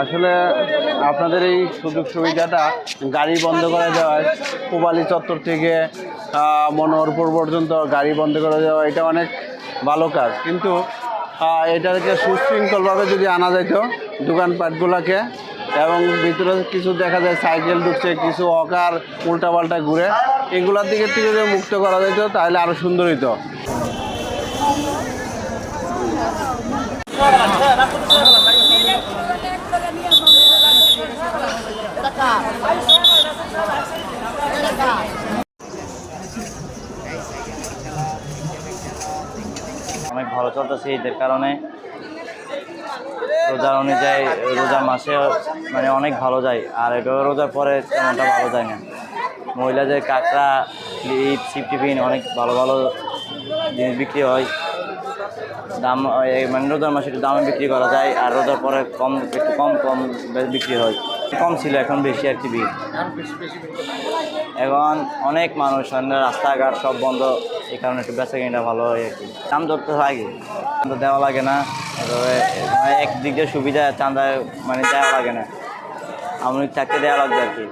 আসলে আপনাদের এই সুযোগ সুবিধাটা গাড়ি বন্ধ করে দেওয়ায় পুবালি চত্বর থেকে মনোহরপুর পর্যন্ত গাড়ি বন্ধ করে দেওয়া এটা অনেক ভালো কাজ। কিন্তু এটাকে সুশৃঙ্খলভাবে যদি আনা যেত দোকানপাটগুলোকে, এবং ভিতরে কিছু দেখা যায় সাইকেল ঢুকছে, কিছু হকার উল্টাপাল্টা ঘুরে, এগুলোর দিকে থেকে মুক্ত করা যেত, তাহলে আরও সুন্দর হতো অনেক ভালো চলতেছে ঈদের কারণে। রোজার অনুযায়ী রোজার মাসে মানে অনেক ভালো যায়, আর এটা রোজার পরে তেমনটা ভালো যায় না। মহিলাদের কাঁকড়া ক্লিপ সিপ টিফিন অনেক ভালো ভালো জিনিস বিক্রি হয়। দাম মানে রোজার মাসে একটু দামে বিক্রি করা যায়, আর রোজার পরে কম, একটু কম কম বিক্রি হয়। কম ছিল, এখন বেশি আর কি ভিড়। এখন অনেক মানুষ মানে রাস্তাঘাট সব বন্ধ, এই কারণে একটু বেচা কিনা ভালো হয় আর কি। দাম ধরতে লাগে, চাঁদা দেওয়া লাগে না। মানে একদিক দিয়ে সুবিধা, চাঁদা মানে দেওয়া লাগে না। আমলিক থাকতে দেওয়া লাগবে আর কি।